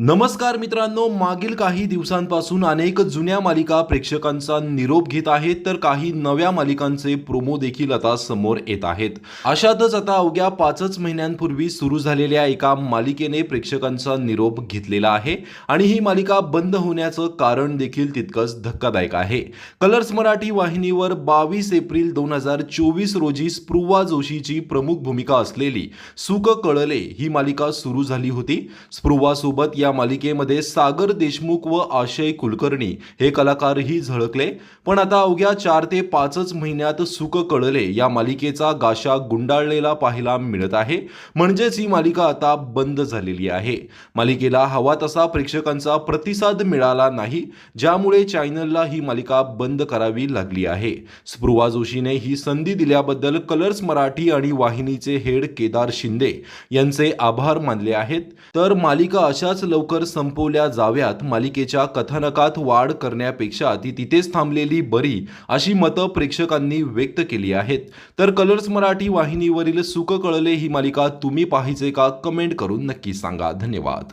नमस्कार मित्रांनो मागील काही दिवसांपासून अनेक जुन्या मालिका प्रेक्षकांचा निरोप घेत आहेत तर काही नव्या मालिकांचे प्रोमो देखील आता समोर येत आहेत. अशातच आता अवघ्या पाचच महिन्यांपूर्वी सुरू झालेल्या एका मालिकेने प्रेक्षकांचा निरोप घेतलेला आहे आणि ही मालिका बंद होण्याचं कारण देखील तितकंच धक्कादायक आहे. कलर्स मराठी वाहिनीवर बावीस एप्रिल दोन हजार चोवीस रोजी स्पृवा जोशीची प्रमुख भूमिका असलेली सुख कळले ही मालिका सुरू झाली होती. स्प्रुवासोबत या या मालिकेमध्ये सागर देशमुख व आशय कुलकर्णी हे कलाकारही झळकले. पण आता अवघ्या चार ते पाचच महिन्यात सुख कळले. या मालिकेचा गाशा गुंडाळलेला पाहायला मिळत आहे. म्हणजेच ही मालिका आता बंद झालेली आहे. मालिकेला हवा तसा प्रेक्षकांचा प्रतिसाद मिळाला नाही. ज्यामुळे चॅनलला ही मालिका बंद करावी लागली आहे. स्पृवा जोशीने ही संधी दिल्याबद्दल कलर्स मराठी आणि वाहिनीचे हेड केदार शिंदे यांचे आभार मानले आहेत. तर मालिका अशाच लवकर संपवल्या जाव्यात. मालिकेच्या कथानकात वाढ करण्यापेक्षा ती तिथेच थांबलेली बरी अशी मतं प्रेक्षकांनी व्यक्त केली आहेत. तर कलर्स मराठी वाहिनीवरील सुख कळले ही मालिका तुम्ही पाहिजे का? कमेंट करून नक्की सांगा. धन्यवाद.